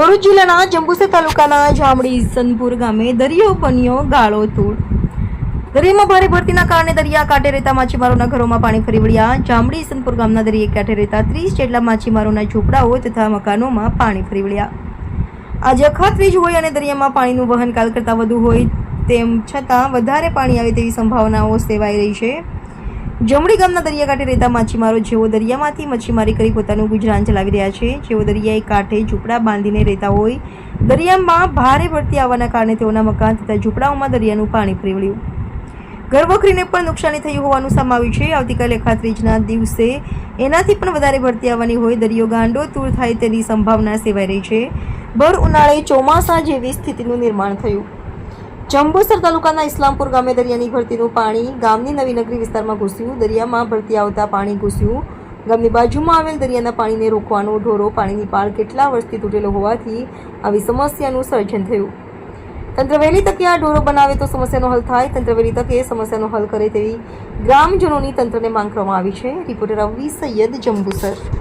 ભરૂચ જિલ્લાના જંબુસર તાલુકાના જામડી સનપુર ગામે દરિયો બન્યો ગાળો તૂળ દરિયામાં ભારે ભરતીના કારણે દરિયા કાંઠે રહેતા માછીમારોના ઘરોમાં પાણી ફરી વળ્યા. જામડી સનપુર ગામના દરિયા કાંઠે રહેતા ત્રીસ જેટલા માછીમારોના ઝૂંપડાઓ તથા મકાનોમાં પાણી ફરી વળ્યા. આજે અખાત્રીજ હોય અને દરિયામાં પાણીનું વહન કાલ કરતાં વધુ હોય તેમ છતાં વધારે પાણી આવે તેવી સંભાવનાઓ સેવાઈ રહી છે. જમડી ગામના દરિયાકાંઠે રહેતા માછીમારો જેઓ દરિયામાંથી મચ્છીમારી કરી પોતાનું ગુજરાન ચલાવી રહ્યા છે, જેઓ દરિયાઈ કાંઠે ઝૂંપડા બાંધીને રહેતા હોય, દરિયામાં ભારે ભરતી આવવાના કારણે તેઓના મકાન તથા ઝૂંપડાઓમાં દરિયાનું પાણી ફરી વળ્યું ઘરવખરીને પણ નુકસાની થયું હોવાનું સમાવ્યું છે. આવતીકાલે ખાત્રીજના દિવસે એનાથી પણ વધારે ભરતી આવવાની હોય, દરિયો ગાંડો તૂર થાય તેની સંભાવના સેવાઈ રહી છે. ભર ઉનાળે ચોમાસા જેવી સ્થિતિનું નિર્માણ થયું. જંબુસર તાલુકાના ઇસ્લામપુર ગામે દરિયાની ભરતીનું પાણી ગામની નવી નગરી વિસ્તારમાં ઘૂસ્યું. દરિયામાં ભરતી આવતા પાણી ઘૂસ્યું. ગામની બાજુમાં આવેલ દરિયાના પાણીને રોકવાનો ઢોરો પાણીની પાળ કેટલા વર્ષથી તૂટેલો હોવાથી આવી સમસ્યાનું સર્જન થયું. તંત્ર વહેલી તકે આ ઢોરો બનાવે તો સમસ્યાનો હલ થાય. તંત્ર વહેલી તકે સમસ્યાનો હલ કરે તેવી ગ્રામજનોની તંત્રને માંગ કરવામાં આવી છે. રિપોર્ટર અવી સૈયદ જંબુસર